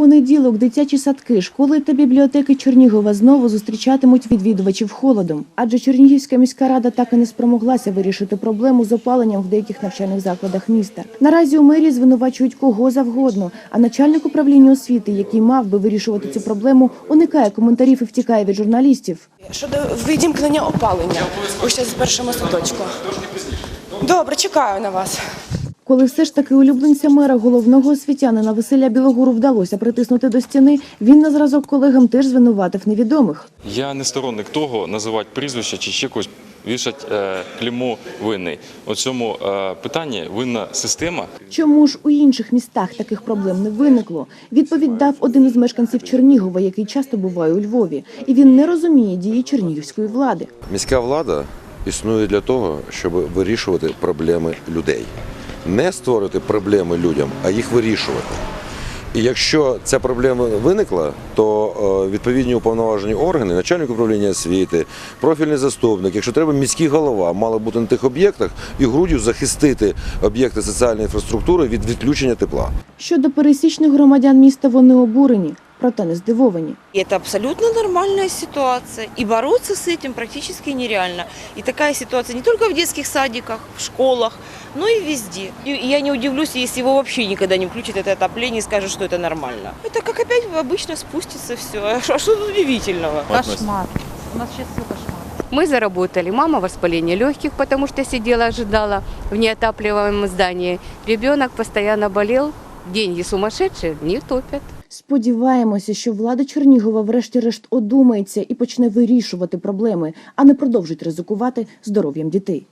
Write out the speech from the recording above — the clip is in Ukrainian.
понеділок дитячі садки, школи та бібліотеки Чернігова знову зустрічатимуть відвідувачів холодом, адже Чернігівська міська рада так і не спромоглася вирішити проблему з опаленням в деяких навчальних закладах міста. Наразі у мерії звинувачують кого завгодно, а начальник управління освіти, який мав би вирішувати цю проблему, уникає коментарів і втікає від журналістів. Щодо відімкнення опалення у 61-му садочку. Добре, чекаю на вас. Коли все ж таки улюбленця мера головного освітянина Василя Білогуру вдалося притиснути до стіни, він на зразок колегам теж звинуватив невідомих. Я не сторонник того називати прізвище чи ще когось вішать е, клеймо винний. У цьому е, питанні винна система. Чому ж у інших містах таких проблем не виникло? Відповідь дав один із мешканців Чернігова, який часто буває у Львові, і він не розуміє дії чернігівської влади. Міська влада існує для того, щоб вирішувати проблеми людей. Не створити проблеми людям, а їх вирішувати. І якщо ця проблема виникла, то е, відповідні уповноважені органи, начальник управління освіти, профільний заступник, якщо треба, міський голова мали бути на тих об'єктах і груддю захистити об'єкти соціальної інфраструктури від відключення тепла. Щодо пересічних громадян міста, вони обурені, проте не здивовані. Це абсолютно нормальна ситуація, і боротися з цим практично нереально. І така ситуація не тільки в дитячих садиках, в школах, но і везде. І я не удивлюсь, якщо його взагалі ніколи не включать це отоплення і скажуть, що це нормально. Це як опять обычно спуститься все. А що тут удивительного? Кошмар. У нас зараз все кошмар. Мы заработали. Мама воспаление легких, потому что сидела, ожидала в неотапливаемом здании. Ребенок постоянно болел, Деньги сумасшедшие не топят. Сподіваємося, що влада Чернігова врешті-решт одумається і почне вирішувати проблеми, а не продовжить ризикувати здоров'ям дітей.